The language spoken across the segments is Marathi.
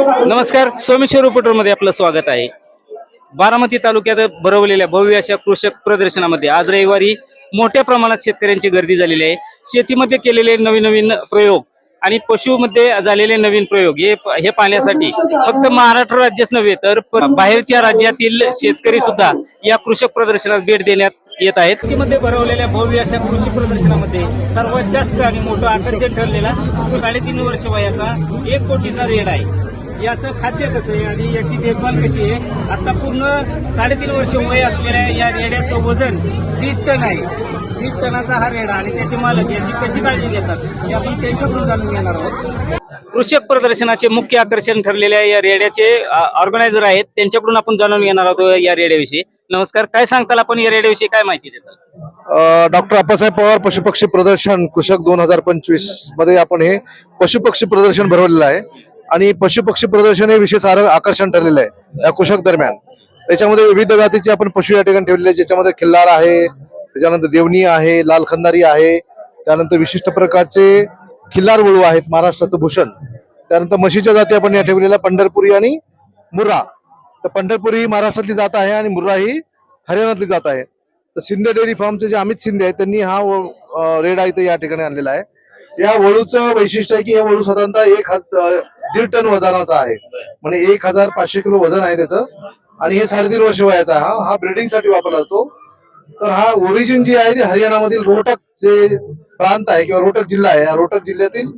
नमस्कार सोमेश्वर मध्ये आपलं स्वागत आहे. बारामती तालुक्यात भरवलेल्या भव्य अशा कृषक प्रदर्शनामध्ये आज रविवारी मोठ्या प्रमाणात शेतकऱ्यांची गर्दी झालेली आहे. शेतीमध्ये केलेले नवीन नवीन प्रयोग आणि पशुमध्ये झालेले नवीन प्रयोग हे हे पाहण्यासाठी फक्त महाराष्ट्र राज्यच नव्हे तर बाहेरच्या राज्यातील शेतकरी सुद्धा या कृषक प्रदर्शनात भेट देण्यात येत आहेत. शेतीमध्ये भरवलेल्या भव्य अशा कृषी प्रदर्शनामध्ये सर्वात जास्त आणि मोठं आकर्षण ठरलेला तो साडेतीन वर्ष वयाचा एक कोटीचा रेड आहे. याचं खाद्य कसं आहे आणि याची देखभाल कशी आहे? आता पूर्ण साडेतीन वर्ष वय असलेल्या या रेड्याचं वजन दीड टन आहे. दीड टनाचा हा रेडा आणि त्याचे मालक याची कशी काळजी घेतात हे आपण त्यांच्याकडून जाणून घेणार आहोत. कृषक प्रदर्शनाचे मुख्य आकर्षण ठरलेल्या या रेड्याचे ऑर्गनायझर आहेत. त्यांच्याकडून आपण जाणून घेणार आहोत या रेड्याविषयी. नमस्कार काय सांगताल आपण या रेड्याविषयी? काय माहिती देतात डॉक्टर अप्पासाहेब पवार पशुपक्षी प्रदर्शन कृषक दोन हजार पंचवीसमध्ये आपण हे पशुपक्षी प्रदर्शन भरवलेलं आहे. आणि पशुपक्षी प्रदर्शन हे विशेष आकर्षण ठरलेलं आहे. या कुशक दरम्यान. त्याच्यामध्ये विविध जातीचे आपण पशु या ठिकाणी ठेवलेले ज्याच्यामध्ये खिल्लार आहे त्याच्यानंतर देवणी आहे लाल खंदारी आहे त्यानंतर विशिष्ट प्रकारचे खिल्लार वळू आहेत महाराष्ट्राचं भूषण. त्यानंतर म्हशीच्या जाती आपण या ठेवलेल्या पंढरपुरी आणि मुर्रा. तर पंढरपुरी ही महाराष्ट्रातली जात आहे आणि मुर्रा ही हरियाणातली जात आहे. तर शिंदे डेअरी फार्मचे जे अमित शिंदे आहेत त्यांनी हा रेड आहे ते या ठिकाणी आणलेला आहे. या वळूचं वैशिष्ट्य आहे की हे वळू साधारणतः एक दीड टन वजनाचा आहे. म्हणजे एक हजार पाचशे किलो वजन आहे त्याचं. आणि हे साडेतीन वर्ष वयाचा हा हा ब्रिडिंगसाठी वापरला जातो. तर हा ओरिजिन जी आहे ती हरियाणामधील रोहटक जे प्रांत आहे किंवा रोहटक जिल्हा आहे या रोहटक जिल्ह्यातील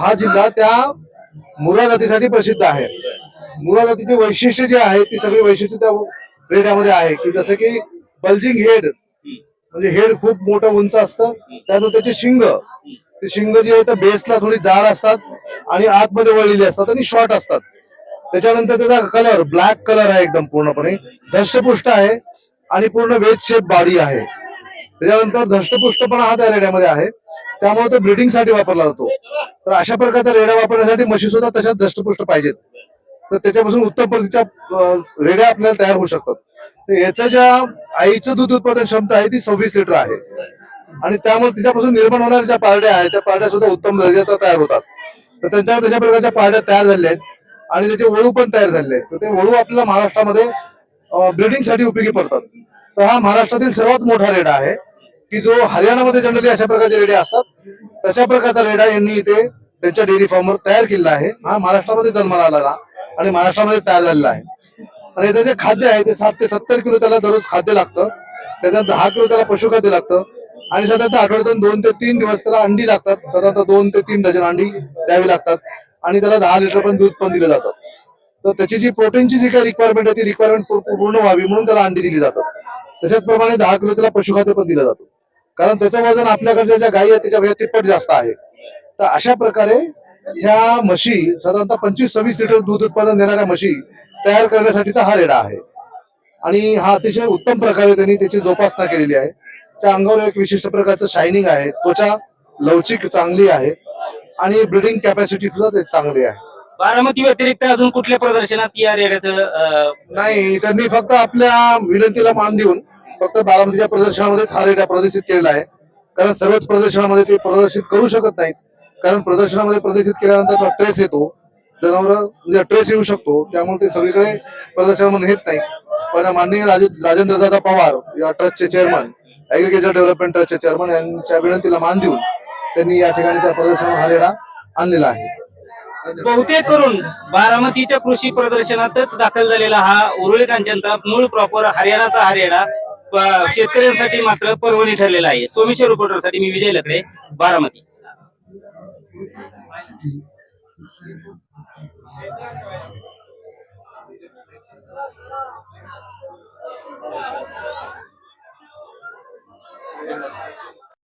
हा जिल्हा त्या मुरा जातीसाठी प्रसिद्ध आहे. मुरा जातीचे वैशिष्ट्य जे आहे ती सगळी वैशिष्ट्य त्या रेड्यामध्ये आहे की जसं की बल्जिंग हेड म्हणजे हेड खूप मोठं उंच असतं. त्यानंतर त्याचे शिंग. ते शिंग जे आहे तर बेसला थोडी जाड असतात. आणि आतमध्ये वळलेली असतात आणि शॉर्ट असतात. त्याच्यानंतर त्याचा कलर ब्लॅक कलर आहे एकदम पूर्णपणे. धष्टपुष्ट आहे आणि पूर्ण वेज शेप बॉडी आहे. त्याच्यानंतर धष्टपुष्टपणा हा त्या रेड्यामध्ये आहे. त्यामुळे तो ब्रिडिंगसाठी वापरला जातो. तर अशा प्रकारचा रेड्या वापरण्यासाठी म्हशी सुद्धा तशाच धष्टपुष्ट पाहिजेत. तर त्याच्यापासून उत्तम प्रतीच्या रेड्या आपल्याला तयार होऊ शकतात. याच्या याचं ज्या आईचं दूध उत्पादन क्षमता आहे ती सव्वीस लिटर आहे. आणि त्यामुळे तिच्यापासून निर्माण होणाऱ्या ज्या पारड्या आहेत त्या पारड्या सुद्धा उत्तम दर्जाच्या तयार होतात. तर त्यांच्यावर तशा प्रकारच्या पारड्या तयार झालेल्या आहेत आणि त्याचे वळू पण तयार झालेले आहेत. तर ते वळू आपल्याला महाराष्ट्रामध्ये ब्रिडिंगसाठी उपयोगी पडतात. तर हा महाराष्ट्रातील सर्वात मोठा रेडा आहे की जो हरियाणामध्ये जनरली अशा प्रकारचे रेडे असतात. तशा प्रकारचा रेडा यांनी इथे त्यांच्या डेअरी फार्मवर तयार केलेला आहे. हा महाराष्ट्रामध्ये जन्माला आलेला आणि महाराष्ट्रामध्ये तयार झालेला आहे. आणि याचं जे खाद्य आहे ते साठ ते सत्तर किलो त्याला दररोज खाद्य लागतं. त्याच्यात दहा किलो त्याला पशुखाद्य लागतं. आणि साधारणतः आठवड्यातून दोन ते तीन दिवस त्याला अंडी लागतात. साधारणतः दोन ते तीन डझन अंडी द्यावी लागतात. आणि त्याला दहा लिटर पण दूध पण दिलं जातं. तर त्याची जी प्रोटीनची जी काही रिक्वायरमेंट आहे ती रिक्वायरमेंट पूर्ण व्हावी म्हणून त्याला अंडी दिली जातात. तशाच प्रमाणे दहा किलो त्याला पशुखाद्य पण दिलं जातं. कारण त्याचं वजन आपल्याकडच्या ज्या गायी आहेत त्याच्या तिप्पट जास्त आहे. तर अशा प्रकारे ह्या म्हशी साधारणतः पंचवीस सव्वीस लिटर दूध उत्पादन देणाऱ्या म्हशी तयार करण्यासाठीचा हा रेडा आहे. आणि हा अतिशय उत्तम प्रकारे त्यांनी त्याची जोपासना केलेली आहे. त्या अंगावर एक विशिष्ट प्रकारचं शायनिंग आहे. त्वचा लवचिक चांगली आहे. आणि ब्रिडिंग कॅपॅसिटी सुद्धा चांगली आहे. बारामती व्यतिरिक्त अजून कुठल्या प्रदर्शनात या रेड्याचं नाही त्यांनी फक्त आपल्या विनंतीला मान देऊन फक्त बारामतीच्या प्रदर्शनामध्येच हा रेडा प्रदर्शित केलेला आहे. कारण सर्वच प्रदर्शनामध्ये ते प्रदर्शित करू शकत नाहीत. कारण प्रदर्शनामध्ये प्रदर्शित केल्यानंतर ट्रेस येतो. जनावर म्हणजे ट्रेस येऊ शकतो. त्यामुळे ते सगळीकडे प्रदर्शनामध्ये येत नाही पण माननीय राजेंद्र दादा पवार या ट्रस्टचे चेअरमन ऍग्रिकल्चर डेव्हलपमेंट ट्रस्टचे चेअरमन यांच्या विनंतीला मान देऊन त्यांनी या ठिकाणी त्या प्रदर्शनात हा आणलेला आहे. बहुतेक करून बारामतीच्या कृषी प्रदर्शनातच दाखल झालेला हा उरुळी कांचनचा मूळ प्रॉपर हरियाणाचा हरियाणा शेतकऱ्यांसाठी मात्र परवणी ठरलेला आहे. सोमेश्वर रिपोर्टरसाठी मी विजय लकडे बारामती.